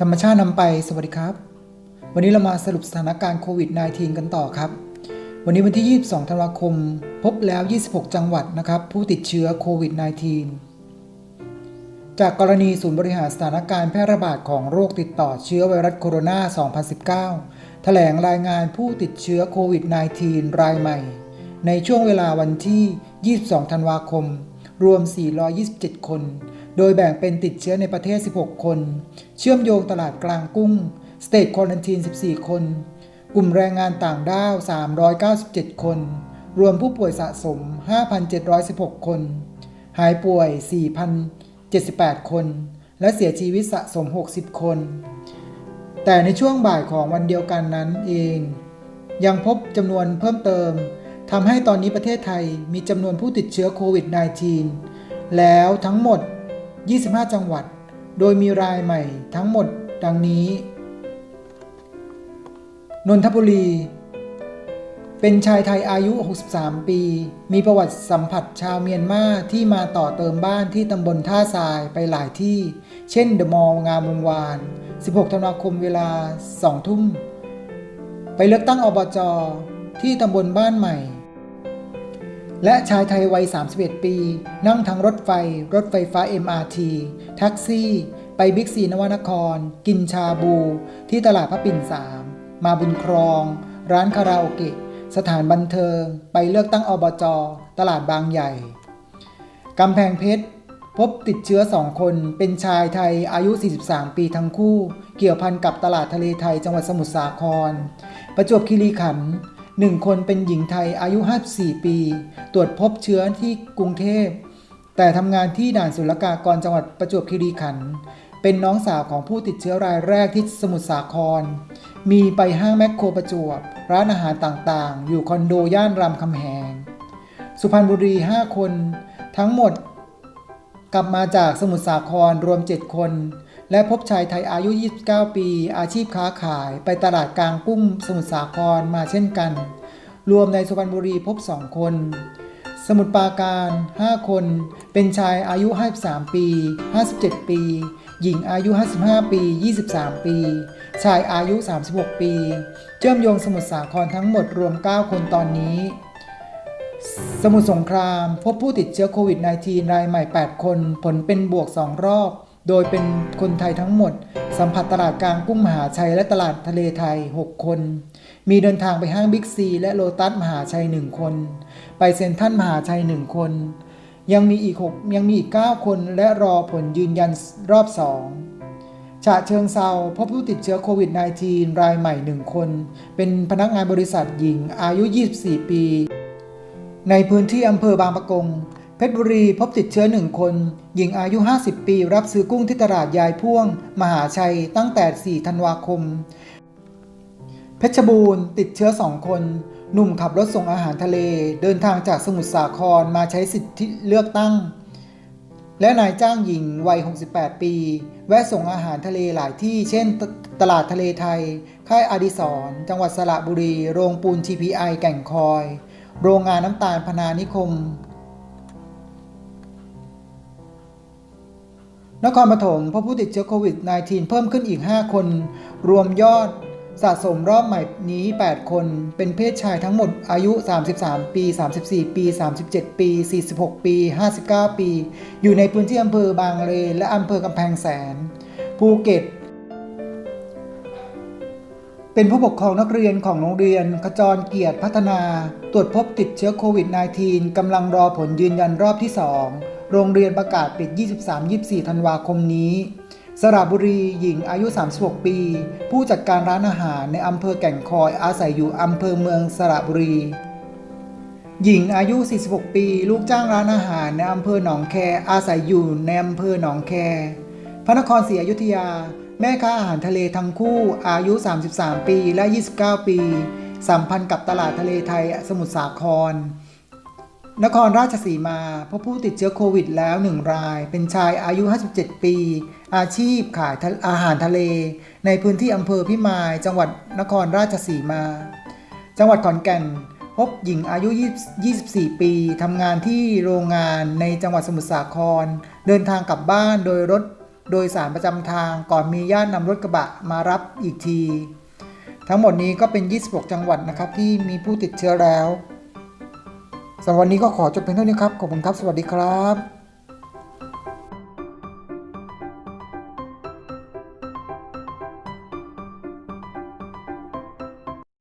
ธรรมชาตินำไป สวัสดีครับ วันนี้เรามาสรุปสถานการณ์โควิด -19 กันต่อครับ วันนี้วันที่ 22 ธันวาคม พบแล้ว 26 จังหวัดนะครับ ผู้ติดเชื้อโควิด -19 จากกรณีศูนย์บริหารสถานการณ์แพร่ระบาดของโรคติดต่อเชื้อไวรัสโคโรนา 2019 แถลงรายงานผู้ติดเชื้อโควิด -19 รายใหม่ ในช่วงเวลาวันที่ 22 ธันวาคม รวม 427 คน โดยแบ่งเป็นติดเชื้อในประเทศ 16 คน เชื่อมโยงตลาดกลางกุ้งสเตทควอลันทีน14 คน กลุ่มแรงงานต่างด้าว 397 คน รวมผู้ป่วยสะสม 5,716 คน หายป่วย 4,078 คน และเสียชีวิตสะสม 60 คน แต่ในช่วงบ่ายของวันเดียวกันนั้นเอง ยังพบจำนวนเพิ่มเติมทำให้ตอนนี้ประเทศไทยมีจำนวนผู้ติดเชื้อโควิด -19 แล้วทั้งหมด 25 จังหวัด โดยมีรายใหม่ทั้งหมดดังนี้ นนทบุรี เป็นชายไทยอายุ 63 ปี มีประวัติสัมผัสชาวเมียนมาที่มาต่อเติมบ้านที่ตำบลท่าทรายไปหลายที่ เช่นเดอะมอลล์งามวงวาน 16 ธันวาคมเวลา 2 ทุ่ม ไปเลือกตั้งอบจที่ตำบลบ้านใหม่ และชายไทยวัย 31 ปี นั่งทั้งรถไฟ รถไฟฟ้า MRT แท็กซี่ ไปบิ๊กซีนวนคร กินชาบู ที่ตลาดพระปิ่นสาม มาบุญครอง ร้านคาราโอเกะ สถานบันเทิง ไปเลือกตั้งอบจ ตลาดบางใหญ่ กำแพงเพชร พบติดเชื้อ2คน เป็นชายไทยอายุ 43 ปีทั้งคู่ เกี่ยวพันกับตลาดทะเลไทยจังหวัดสมุทรสาคร ประจวบคีรีขันธ์ หนึ่งคนเป็นหญิงไทยอายุ 54 ปี ตรวจพบเชื้อที่กรุงเทพ แต่ทำงานที่ด่านศุลกากรจังหวัดประจวบคีรีขันธ์เป็นน้องสาวของผู้ติดเชื้อรายแรกที่สมุทรสาคร มีไปห้างแมคโครประจวบ ร้านอาหารต่างๆ อยู่คอนโดย่านรามคำแหง สุพรรณบุรี 5 คน ทั้งหมด กลับมาจากสมุทรสาครรวม 7 คน และพบชายไทยอายุ 29 ปี อาชีพค้าขายไปตลาดกลางกุ้งสมุทรสาครมาเช่นกัน รวมในสุพรรณบุรีพบ 2 คน สมุทรปราการ 5 คน เป็นชายอายุ 53 ปี 57 ปี หญิงอายุ 55 ปี 23 ปี ชายอายุ 36 ปี เชื่อมโยงสมุทรสาครทั้งหมดรวม 9 คนตอนนี้ สมุทรสงคราม พบผู้ติดเชื้อโควิด -19 รายใหม่ 8 คน ผลเป็นบวก 2 รอบ โดยเป็นคนไทยทั้งหมด สัมผัสตลาดกลางกุ้งมหาชัยและตลาดทะเลไทย 6 คน มีเดินทางไปห้างบิ๊กซี และโลตัสมหาชัย 1 คน ไปเซ็นทรัลมหาชัย 1 คน ยังมีอีก6ยังมีอีก 9 คนและรอผลยืนยันรอบ 2ฉะเชิงเซาพบผู้ติดเชื้อโควิด -19 รายใหม่ 1 คน เป็นพนักงานบริษัทหญิงอายุ 24 ปี ในพื้นที่อำเภอบางปะกง เพชรบุรีพบติดเชื้อ1คน หญิงอายุ 50 ปี รับซื้อกุ้งที่ตลาดยายพ่วง มหาชัยตั้งแต่ 4 ธันวาคม เพชรบูรณ์ติดเชื้อ2คน หนุ่มขับรถส่งอาหารทะเล เดินทางจากสมุทรสาครมาใช้สิทธิเลือกตั้ง และนายจ้างหญิงวัย 68 ปี แวะส่งอาหารทะเลหลายที่ เช่น ตลาดทะเลไทย ค่ายอดิศรจังหวัดสระบุรี โรงปูน TPI แก่งคอย โรงงานน้ำตาลพนานิคม นครปฐมพบผู้ติดเชื้อโควิด -19 เพิ่มขึ้นอีก 5 คน รวมยอดสะสมรอบใหม่นี้ 8 คน เป็นเพศชายทั้งหมดอายุ 33 ปี 34 ปี 37 ปี 46 ปี 59 ปี อยู่ในพื้นที่อำเภอบางเลนและอำเภอกำแพงแสน ภูเก็ต เป็นผู้ปกครองนักเรียนของโรงเรียน ขจรเกียรติพัฒนา ตรวจพบติดเชื้อโควิด -19 กำลังรอผลยืนยันรอบที่ 2 โรงเรียนประกาศปิด 23-24 ธันวาคมนี้ สระบุรีหญิงอายุ 36 ปี ผู้จัดการร้านอาหารในอำเภอแก่งคอยอาศัยอยู่อำเภอเมืองสระบุรี หญิงอายุ 46 ปี ลูกจ้างร้านอาหารในอำเภอหนองแคอาศัยอยู่ในอำเภอหนองแคพระนครศรีอยุธยา แม่ค้าอาหารทะเลทั้งคู่อายุ 33 ปีและ 29 ปี สัมพันธ์กับตลาดทะเลไทยสมุทรสาคร นครราชสีมาพบผู้ติดเชื้อโควิดแล้ว 1 ราย เป็นชายอายุ 57 ปี อาชีพขายอาหารทะเล ในพื้นที่อำเภอพิมาย จังหวัดนครราชสีมา จังหวัดขอนแก่นพบหญิงอายุ 24 ปี ทำงานที่โรงงานในจังหวัดสมุทรสาคร เดินทางกลับบ้านโดยรถ โดยสารประจำทางก่อนมีญาตินำรถกระบะมารับอีกที ทั้งหมดนี้ก็เป็น 26 จังหวัดนะครับที่มีผู้ติดเชื้อแล้วสำหรับวันนี้ก็ขอจบเพียงเท่านี้ครับ ขอบคุณครับ สวัสดีครับ